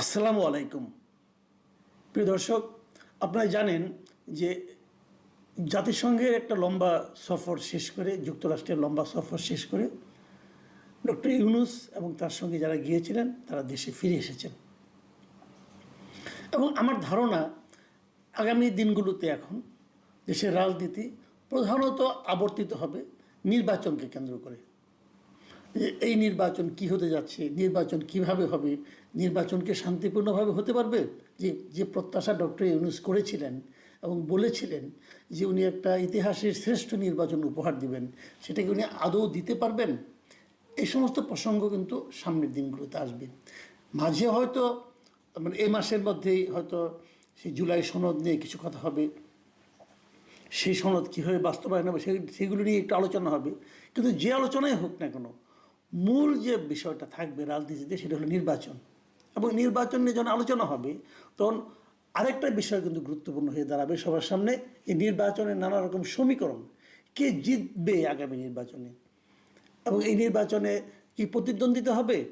আসসালামু আলাইকুম। প্রিয় দর্শক আপনারা জানেন যে জাতিসংঘের একটা লম্বা সফর শেষ করে, যুক্তরাষ্ট্রের লম্বা সফর শেষ করে ডক্টর ইউনুস এবং তার সঙ্গে যারা গিয়েছিলেন, তারা দেশে ফিরে এসেছেন। এবং আমার ধারণা, আগামী দিনগুলোতে এখন দেশের রাজনীতি প্রধানত আবর্তিত হবে নির্বাচনকে কেন্দ্র করে। যে এই নির্বাচন কি হতে যাচ্ছে, নির্বাচন কীভাবে হবে, নির্বাচনকে শান্তিপূর্ণভাবে হতে পারবে? যে যে প্রত্যাশা ডক্টর ইউনুস করেছিলেন এবং বলেছিলেন যে উনি একটা ইতিহাসের শ্রেষ্ঠ নির্বাচন উপহার দিবেন, সেটাকে উনি আদৌ দিতে পারবেন? এই সমস্ত প্রসঙ্গ কিন্তু সামনের দিনগুলোতে আসবে। মাঝে হয়তো মানে এ মাসের মধ্যেই হয়তো সেই জুলাই সনদ নিয়ে কিছু কথা হবে। সেই সনদ কীভাবে বাস্তবায়ন হবে সেগুলো নিয়ে একটু আলোচনা হবে। কিন্তু যে আলোচনাই হোক না কেন মূল যে বিষয়টা থাকবে রাজনীতিতে সেটা হলো নির্বাচন। এবং নির্বাচন নিয়ে যখন আলোচনা হবে, তখন আরেকটা বিষয় কিন্তু গুরুত্বপূর্ণ হয়ে দাঁড়াবে সবার সামনে যে নির্বাচনের নানা রকম সমীকরণ। কে জিতবে আগামী নির্বাচনে? এবং এই নির্বাচনে কি প্রতিদ্বন্দ্বিতা হবে?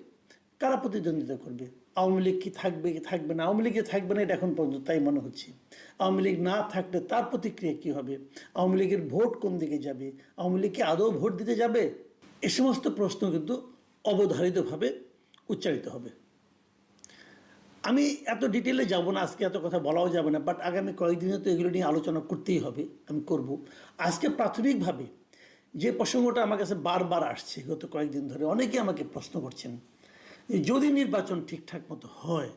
কারা প্রতিদ্বন্দ্বিতা করবে? আওয়ামী লীগ কি থাকবে কি থাকবে না? আওয়ামী লীগে থাকবে না? এটা এখন পর্যন্ত তাই মনে হচ্ছে। আওয়ামী লীগ না থাকলে তার প্রতিক্রিয়া কী হবে? আওয়ামী লীগের ভোট কোন দিকে যাবে? আওয়ামী লীগ কি আদৌ ভোট দিতে যাবে? এ সমস্ত প্রশ্ন কিন্তু অবধারিতভাবে উচ্চারিত হবে। আমি এত ডিটেলে যাব না, আজকে এত কথা বলাও যাবে না বাট আগামী কয়েকদিনে তো এগুলো নিয়ে আলোচনা করতেই হবে, আমি করব। আজকে প্রাথমিকভাবে যে প্রসঙ্গটা আমার কাছে বারবার আসছে গত কয়েকদিন ধরে, অনেকে আমাকে প্রশ্ন করছেন যদি নির্বাচন ঠিকঠাক মতো হয়,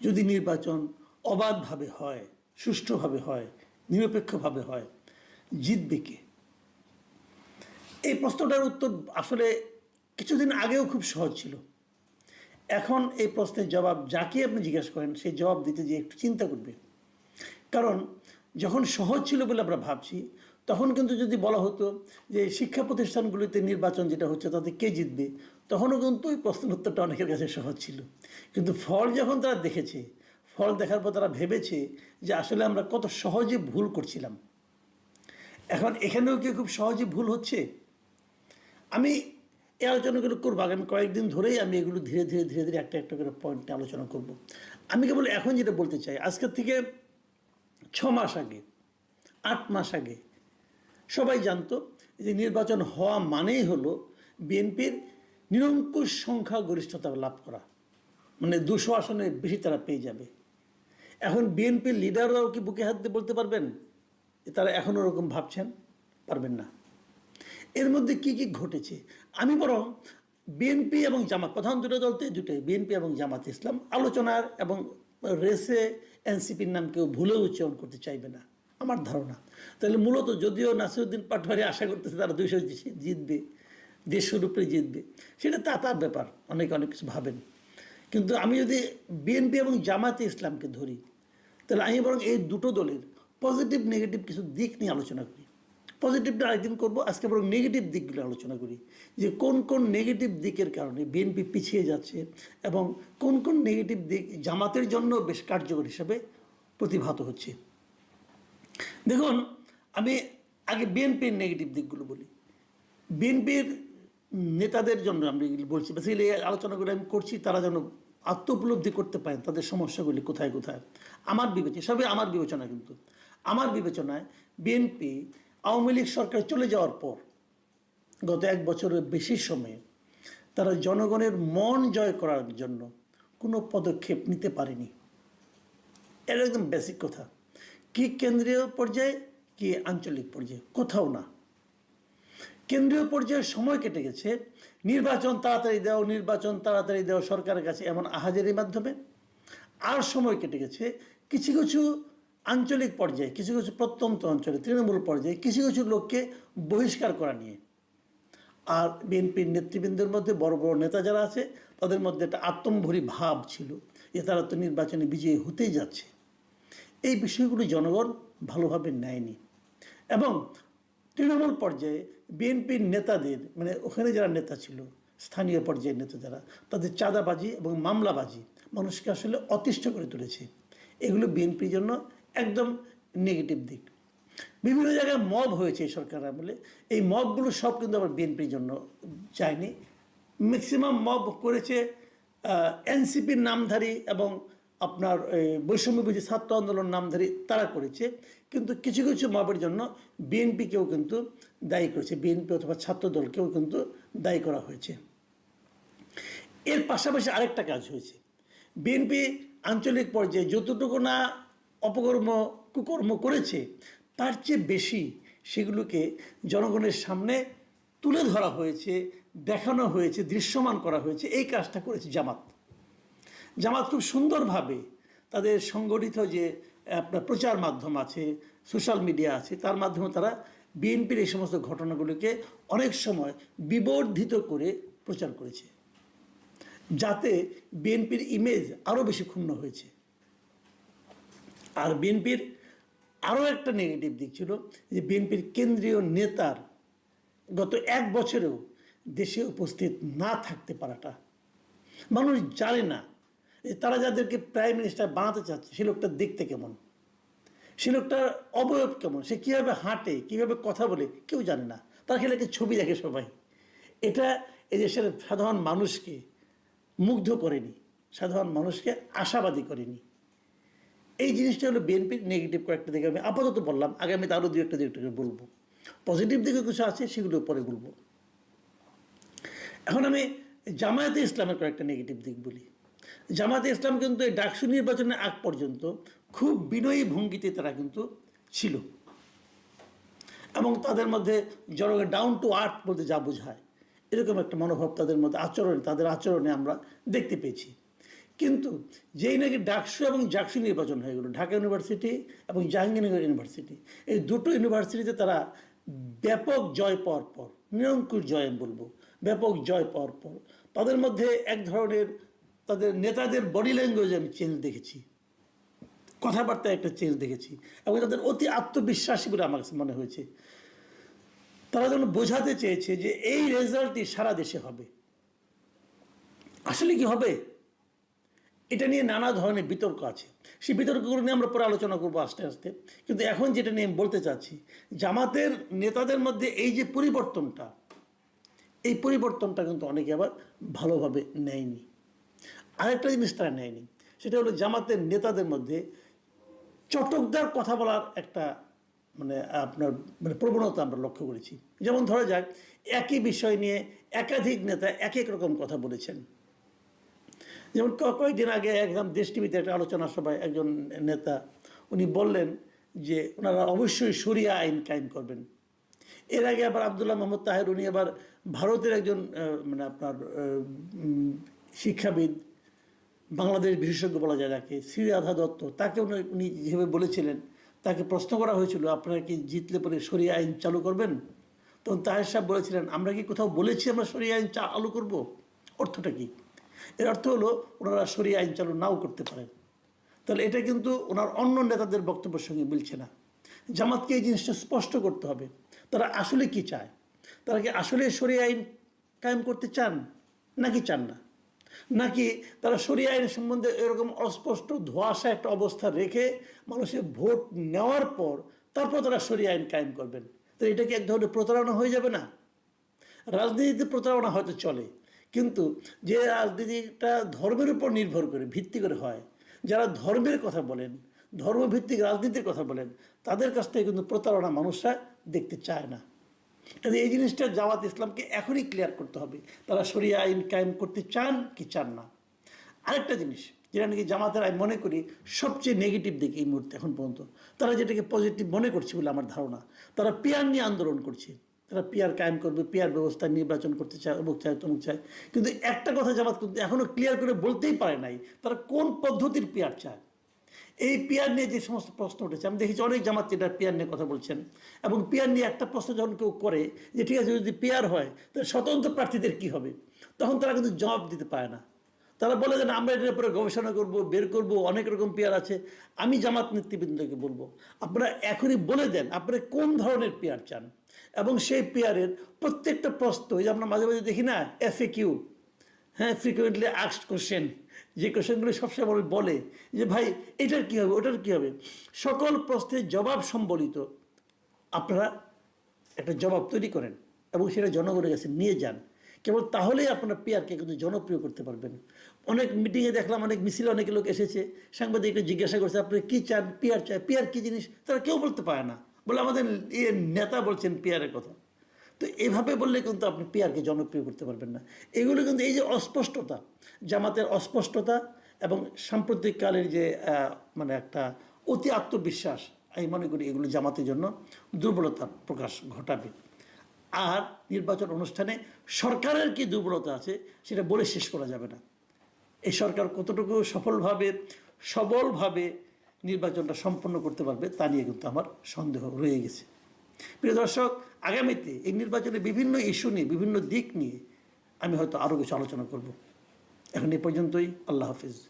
যদি নির্বাচন অবাধভাবে হয়, সুষ্ঠুভাবে হয়, নিরপেক্ষভাবে হয়, জিতবে কে? এই প্রশ্নটার উত্তর আসলে কিছুদিন আগেও খুব সহজ ছিল। এখন এই প্রশ্নের জবাব যাকে আপনি জিজ্ঞেস করেন সেই জবাব দিতে যে একটু চিন্তা করবে। কারণ যখন সহজ ছিল বলে আমরা ভাবছি, তখন কিন্তু যদি বলা হতো যে শিক্ষা প্রতিষ্ঠানগুলিতে নির্বাচন যেটা হচ্ছে তাতে কে জিতবে, তখনও কিন্তু ওই প্রশ্নের উত্তরটা অনেকের কাছে সহজ ছিল। কিন্তু ফল যখন তারা দেখেছে, ফল দেখার পর তারা ভেবেছে যে আসলে আমরা কত সহজে ভুল করছিলাম। এখন এখানেও কি খুব সহজে ভুল হচ্ছে? আমি এই আলোচনাগুলো করব। আগামী কয়েকদিন ধরেই আমি এগুলো ধীরে ধীরে ধীরে ধীরে একটা একটা করে পয়েন্টে আলোচনা করব। আমি কেবল এখন যেটা বলতে চাই আজকের থেকে ছ মাস আগে, আট মাস আগে সবাই জানতো যে নির্বাচন হওয়া মানেই হলো বিএনপির নিরঙ্কুশ সংখ্যা গরিষ্ঠতা লাভ করা। মানে দুশো আসনে বেশি তারা পেয়ে যাবে। এখন বিএনপির লিডাররাও কি বুকে হাত দিয়ে বলতে পারবেন? তারা এখনও ওরকম ভাবছেন? পারবেন না। এর মধ্যে কি কি ঘটেছে? আমি বরং বিএনপি এবং জামাত, প্রধান দুটো দলতে দুটোই, বিএনপি এবং জামাত ইসলাম, আলোচনার এবং রেসে এনসিপির নাম কেউ ভুলেও উচ্চারণ করতে চাইবে না, আমার ধারণা। তাহলে মূলত যদিও নাসিরুদ্দিন পাটোয়ারি আশা করতেছে তারা দুইশো জিতবে দেড়শোর উপরে জিতবে, সেটা তা তার ব্যাপার, অনেকে, অনেক কিছু ভাবেন। কিন্তু আমি যদি বিএনপি এবং জামাতে ইসলামকে ধরি, তাহলে আমি বরং এই দুটো দলের পজিটিভ, নেগেটিভ কিছু দিক নিয়ে আলোচনা করি। পজিটিভটা আরেকদিন করব। আজকে বরং নেগেটিভ দিকগুলো আলোচনা করি। যে কোন কোন নেগেটিভ দিকের কারণে বিএনপি পিছিয়ে যাচ্ছে এবং কোন কোন নেগেটিভ দিক জামাতের জন্য বেশ কার্যকর হিসাবে প্রতিভাত হচ্ছে। দেখুন, আমি আগে বিএনপির নেগেটিভ দিকগুলো বলি। বিএনপির নেতাদের জন্য আমি বলছি। বেসিক্যালি এই আলোচনাগুলো আমি করছি, তারা যেন আত্ম উপলব্ধি করতে পারেন, তাদের সমস্যাগুলি কোথায় কোথায়। আমার বিবেচনা, সবই আমার বিবেচনা কিন্তু। আমার বিবেচনায় বিএনপি আওয়ামী লীগ সরকার চলে যাওয়ার পর গত এক বছরের বেশি সময়ে তারা জনগণের মন জয় করার জন্য কোনো পদক্ষেপ নিতে পারেনি। এটা একদম বেসিক কথা। কি কেন্দ্রীয় পর্যায়ে, কি আঞ্চলিক পর্যায়ে? কোথাও না। কেন্দ্রীয় পর্যায়ে সময় কেটে গেছে। নির্বাচন তাড়াতাড়ি দাও, নির্বাচন তাড়াতাড়ি দাও সরকারের কাছে এমন আহাজারির মাধ্যমে। আর সময় কেটে গেছে। কিছু কিছু আঞ্চলিক পর্যায়ে, কিছু কিছু প্রত্যন্ত অঞ্চলে, তৃণমূল পর্যায়ে কিছু কিছু লোককে বহিষ্কার করা নিয়ে। আর বিএনপির নেতৃবৃন্দের মধ্যে বড় বড় নেতা যারা আছে, তাদের মধ্যে একটা আত্মম্ভরী ভাব ছিল যে তারা তো নির্বাচনে বিজয়ী হতেই যাচ্ছে। এই বিষয়গুলো জনগণ ভালোভাবে নেয়নি। এবং তৃণমূল পর্যায়ে বিএনপির নেতাদের মানে ওখানে যারা নেতা ছিল, স্থানীয় পর্যায়ের নেতা যারা, তাদের চাঁদাবাজি এবং মামলাবাজি মানুষকে আসলে অতিষ্ঠ করে তুলেছে। এগুলো বিএনপির জন্য একদম নেগেটিভ দিক। বিভিন্ন জায়গায় মব হয়েছে সরকার আমলে এই মবগুলো সব কিন্তু আবার বিএনপির জন্য যায়নি। ম্যাক্সিমাম মব করেছে এনসিপির নামধারী এবং আপনার এই, বৈষম্যবিধি ছাত্র আন্দোলন নামধারী তারা করেছে। কিন্তু কিছু কিছু মাপের জন্য বিএনপিকেও কিন্তু দায়ী করেছে। বিএনপি অথবা ছাত্র দলকেও কিন্তু দায়ী করা হয়েছে। এর পাশাপাশি আরেকটা কাজ হয়েছে। বিএনপি আঞ্চলিক পর্যায়ে যতটুকু না অপকর্ম, কুকর্ম করেছে, তার চেয়ে বেশি সেগুলোকে জনগণের সামনে তুলে ধরা হয়েছে, দেখানো হয়েছে, দৃশ্যমান করা হয়েছে। এই কাজটা করেছে জামাত। জামাত খুব সুন্দরভাবে তাদের সংগঠিত যে আপনার প্রচার মাধ্যম আছে, সোশ্যাল মিডিয়া আছে, তার মাধ্যমে তারা বিএনপির এই সমস্ত ঘটনাগুলোকে অনেক সময় বিবর্ধিত করে প্রচার করেছে। যাতে বিএনপির ইমেজ আরও বেশি ক্ষুণ্ণ হয়েছে। আর বিএনপির আরও একটা নেগেটিভ দিক ছিল যে বিএনপির কেন্দ্রীয় নেতার গত এক বছরেও দেশে উপস্থিত না থাকতে পারাটা। মানুষ জানে না যে তারা যাদেরকে প্রাইম মিনিস্টার বানাতে চাচ্ছে, সে লোকটা দেখতে কেমন? সে লোকটার অবয়ব কেমন? সে কীভাবে হাঁটে, কীভাবে কথা বলে, কেউ জানে না। তার খেলে একটা ছবি দেখে সবাই? এটা এই দেশের সাধারণ মানুষকে মুগ্ধ করেনি, সাধারণ মানুষকে আশাবাদী করেনি। এই জিনিসটা হলো বিএনপির নেগেটিভ কয়েকটা দিকে আমি আপাতত বললাম আগামীতে আরও দু একটা দু একটা বলব। পজিটিভ দিকে কিছু আছে, সেগুলো পরে বলব। এখন আমি জামায়াতে ইসলামের কয়েকটা নেগেটিভ দিক বলি। জামায়াতে ইসলাম কিন্তু এই ডাকসু নির্বাচনের আগ পর্যন্ত খুব বিনয়ী ভঙ্গিতে তারা কিন্তু ছিল। এবং তাদের মধ্যে জনগণ ডাউন টু আর্থ বলতে যা বোঝায়, এরকম একটা মনোভাব তাদের মধ্যে আচরণ, তাদের আচরণে আমরা দেখতে পেয়েছি। কিন্তু যেই নাকি ডাকসু এবং জাকসু নির্বাচন হয়ে গেল, ঢাকা ইউনিভার্সিটি এবং জাহাঙ্গীরনগর ইউনিভার্সিটি, এই দুটো ইউনিভার্সিটিতে তারা ব্যাপক জয় পাওয়ার পর, নিরঙ্কুশ জয় বলব, ব্যাপক জয় পাওয়ার পর, তাদের মধ্যে এক ধরনের তাদের নেতাদের বডি ল্যাঙ্গুয়েজ আমি চেঞ্জ দেখেছি কথাবার্তায় একটা চেঞ্জ দেখেছি এবং তাদের অতি আত্মবিশ্বাসী বলে আমার কাছে মনে হয়েছে। তারা যেন বোঝাতে চেয়েছে যে এই রেজাল্টটি সারা দেশে হবে। আসলে কি হবে? এটা নিয়ে নানা ধরনের বিতর্ক আছে। সেই বিতর্কগুলো নিয়ে আমরা পরে আলোচনা করব আস্তে আস্তে। কিন্তু এখন যেটা নিয়ে আমি বলতে চাচ্ছি, জামাতের নেতাদের মধ্যে এই যে পরিবর্তনটা, এই পরিবর্তনটা কিন্তু অনেকে আবার ভালোভাবে নেয়নি। আরেকটা জিনিস তারা নেয়নি, সেটা হলো জামাতের নেতাদের মধ্যে চটকদার কথা বলার একটা মানে আপনার মানে প্রবণতা আমরা লক্ষ্য করেছি। যেমন ধরা যাক, একই বিষয় নিয়ে একাধিক নেতা এক এক রকম কথা বলেছেন। যেমন কয়েকদিন আগে একদম দেশ টিভিতে একটা আলোচনা সভায় একজন নেতা, উনি বললেন যে ওনারা অবশ্যই সরিয়া আইন কায়েম করবেন। এর আগে আবার আবদুল্লাহ মোহাম্মদ তাহের, উনি আবার ভারতের একজন মানে আপনার শিক্ষাবিদ, বাংলাদেশ বিশেষজ্ঞ বলা যায় যাকে শ্রী রাধা দত্ত, তাকে উনি উনি যেভাবে বলেছিলেন, তাকে প্রশ্ন করা হয়েছিল, আপনারা কি জিতলে পরে সরিয়া আইন চালু করবেন? তখন তাহের সাহেব বলেছিলেন, আমরা কি কোথাও বলেছি আমরা সরিয়া আইন চালু করব? অর্থটা কি? এর অর্থ হলো ওনারা সরিয়া আইন চালু নাও করতে পারেন। তাহলে এটা কিন্তু ওনার অন্য নেতাদের বক্তব্যের সঙ্গে মিলছে না। জামাতকে এই জিনিসটা স্পষ্ট করতে হবে, তারা আসলে কি চায়? তারা কি আসলে সরিয়া আইন কায়েম করতে চান, নাকি চান না? নাকি তারা সরিয়া আইন সম্বন্ধে এরকম অস্পষ্ট, ধোঁয়াশা একটা অবস্থা রেখে মানুষের ভোট নেওয়ার পর তারপর তারা সরিয়া আইন কায়েম করবেন? তো এটা কি এক ধরনের প্রতারণা হয়ে যাবে না? রাজনীতিতে প্রতারণা হয়তো চলে কিন্তু যে রাজনীতিটা ধর্মের উপর নির্ভর করে, ভিত্তি করে হয়, যারা ধর্মের কথা বলেন, ধর্মভিত্তিক রাজনীতির কথা বলেন, তাদের কাছ থেকে কিন্তু প্রতারণা মানুষরা দেখতে চায় না। কাজে এই জিনিসটা জামাত ইসলামকে এখনই ক্লিয়ার করতে হবে, তারা সরিয়া আইন কায়েম করতে চান কি চান না। আরেকটা জিনিস, যেটা নাকি জামাতের আমি মনে করি সবচেয়ে নেগেটিভ দিক এই মুহূর্তে এখন পর্যন্ত, তারা যেটাকে পজিটিভ মনে করছে বলে আমার ধারণা, তারা পিয়ার নিয়ে আন্দোলন করছে। তারা পিয়ার কায়েম করবে পিয়ার ব্যবস্থা নির্বাচন করতে চায়, অমুক চায়, তমুক চায়। কিন্তু একটা কথা জামাত কিন্তু এখনও ক্লিয়ার করে বলতেই পারে নাই, তারা কোন পদ্ধতির পিয়ার চায়? এই পিয়ার নিয়ে যে সমস্ত প্রশ্ন উঠেছে, আমি দেখেছি অনেক জামাত এটা পিয়ার নিয়ে কথা বলছেন, এবং পিয়ার নিয়ে একটা প্রশ্ন যখন কেউ করে যে, ঠিক আছে, যদি পিয়ার হয়, তাহলে স্বতন্ত্র প্রার্থীদের কি হবে? তখন তারা কিন্তু জবাব দিতে পারে না। তারা বলে যে আমরা এটার উপরে গবেষণা করব, বের করব, অনেক রকম পেয়ার আছে। আমি জামাত নেতৃবৃন্দকে বলব, আপনারা এখনই বলে দেন, আপনারা কোন ধরনের পেয়ার চান? এবং সেই পেয়ারের প্রত্যেকটা প্রশ্ন যে আমরা মাঝে মাঝে দেখি না এফ এ কিউ হ্যাঁ ফ্রিকুয়েন্টলি আস্কড কোশ্চেন যে কোশ্চেনগুলো সবসময় মানুষ বলে যে ভাই, এটার কী হবে, ওটার কী হবে? সকল প্রশ্নের জবাব সম্বলিত, আপনারা একটা জবাব তৈরি করেন এবং সেটা জনগণের কাছে নিয়ে যান। কেবল তাহলেই আপনার পিয়ারকে কিন্তু জনপ্রিয় করতে পারবেন। অনেক মিটিংয়ে দেখলাম অনেক মিছিলে অনেক লোক এসেছে, সাংবাদিকরা জিজ্ঞাসা করছে, আপনি কী চান? পিয়ার চায় পিয়ার কী জিনিস? তারা কেউ বলতে পারে না। বলে আমাদের ইয়ে নেতা বলছেন পিয়ারের কথা। তো এভাবে বললে কিন্তু আপনি পিয়ারকে জনপ্রিয় করতে পারবেন না। এগুলো কিন্তু এই যে অস্পষ্টতা, জামাতের অস্পষ্টতা এবং সাম্প্রতিককালের যে মানে একটা অতি আত্মবিশ্বাস, আমি মনে করি এগুলো জামাতের জন্য দুর্বলতা প্রকাশ ঘটাবে। আর নির্বাচন অনুষ্ঠানে সরকারের কি দুর্বলতা আছে সেটা বলে শেষ করা যাবে না। এই সরকার কতটুকু সফলভাবে, সবলভাবে নির্বাচনটা সম্পন্ন করতে পারবে, তা নিয়ে কিন্তু আমার সন্দেহ রয়ে গেছে। প্রিয় দর্শক, আগামীতে এই নির্বাচনে বিভিন্ন ইস্যু নিয়ে, বিভিন্ন দিক নিয়ে আমি হয়তো আরও কিছু আলোচনা করব। এখন এ পর্যন্তই, আল্লাহ হাফিজ।